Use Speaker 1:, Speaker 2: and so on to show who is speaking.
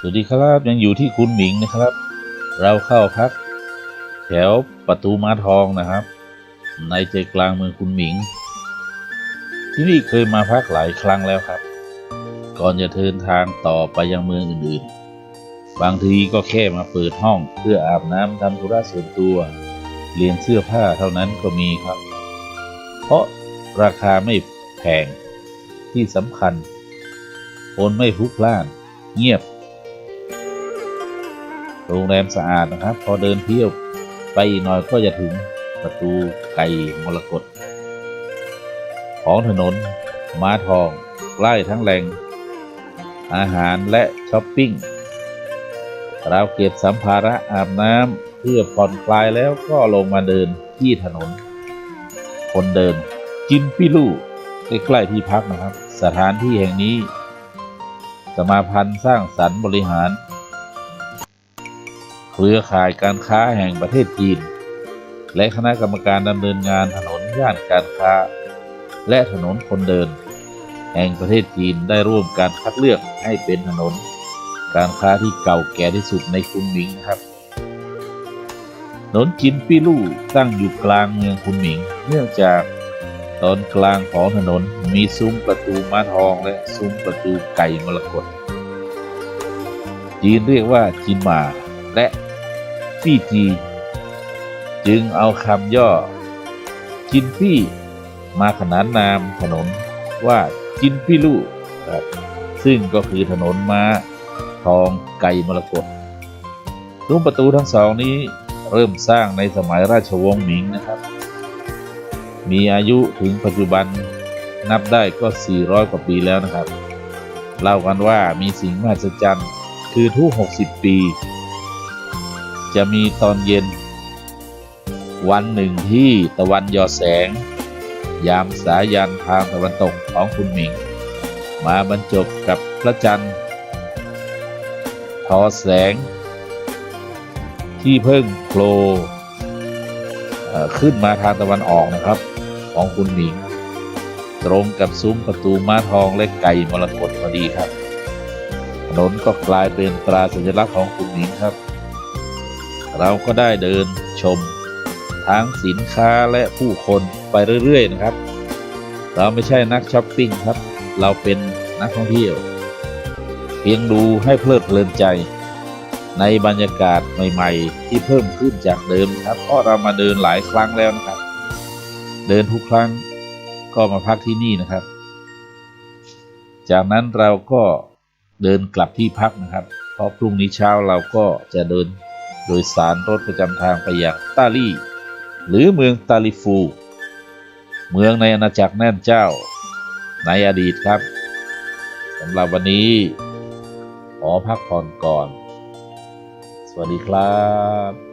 Speaker 1: สวัสดีครับยังอยู่ที่คุณหมิงนะครับ เราเข้าพัก แถวประตูม้าทองนะครับ ในใจกลางเมืองคุณหมิง ที่นี่เคยมาพักหลายครั้งแล้วครับ ก่อนจะเดินทางต่อไปยังเมืองอื่นๆ บางทีก็แค่มาเปิดห้องเพื่ออาบน้ำทำธุระส่วนตัวเรียนเสื้อผ้าเท่านั้นก็มีครับ เพราะราคาไม่แพงที่สำคัญคนไม่พลุกพล่าน เงียบ โรงแรมสะอาดนะครับ พอเดินเที่ยวไปอีกหน่อยก็จะถึงประตูไก่มรกตของถนนม้าทองใกล้ทั้งแหล่ง อาหารและช้อปปิ้งเราเก็บสัมภาระอาบน้ำเพื่อผ่อนคลายแล้วก็ลงมาเดินที่ถนน คนเดินจินปิลู่ใกล้ๆที่พักนะครับ สถานที่แห่งนี้ สมาพันธ์สร้างสรรค์บริหาร เครือข่ายการค้าแห่งประเทศจีน และคณะกรรมการดำเนินงานถนนย่านการค้า และถนนคนเดิน แห่งประเทศจีนได้ร่วมการคัดเลือกให้เป็นถนน การค้าที่เก่าแก่ที่สุดในกรุงหมิงครับถนนจินปี้ลู่ตั้งอยู่กลางเมืองคุนหมิง เนื่องจากตอนกลางของถนนมีซุ้มประตูม้าทองและซุ้มประตูไก่มรกตจีนเรียกว่าจินมาและ ฟี่จี จึงเอาคำย่อ จินฟี่มาขนานนามถนนว่าจินฟี่ลู่ครับซึ่งก็คือถนนม้าทองไก่มรกตซุ้มประตูทั้งสองนี้เริ่มสร้างในสมัยราชวงศ์หมิงนะครับ มีอายุถึงปัจจุบันนับได้ก็ 400 กว่าปีแล้วนะครับ เล่ากันว่ามีสิ่งมหัศจรรย์คือทุก 60 ปี จะมีตอนเย็น วันหนึ่งที่ตะวันยอแสง ยามสายันทางตะวันตกของคุณหมิง มาบรรจบกับพระจันทร์ทอแสง ที่เพิ่งโผล่ขึ้นมาทางตะวันออกนะครับของคุณหมิง ตรงกับซุ้มประตูม้าทองและไก่มรกตพอดีครับถนนก็กลายเป็นตราสัญลักษณ์ของคุณหมิงครับ เราก็ได้เดินชมทั้งสินค้าและผู้คนไปเรื่อยๆนะครับ เราไม่ใช่นักช้อปปิ้งครับ เราเป็นนักท่องเที่ยว เพียงดูให้เพลิดเพลินใจ ในบรรยากาศใหม่ๆ ที่เพิ่มขึ้นจากเดิมครับ เพราะเรามาเดินหลายครั้งแล้วนะครับ เดินทุกครั้งก็มาพักที่นี่นะครับ จากนั้นเราก็เดินกลับที่พักนะครับ เพราะพรุ่งนี้เช้าเราก็จะเดิน โดยสารรถประจำทางไปยังตาลี่ หรือเมืองตาลิฟู เมืองในอาณาจักรแน่นเจ้า ในอดีตครับสำหรับวันนี้ขอพักผ่อนก่อน สวัสดีครับ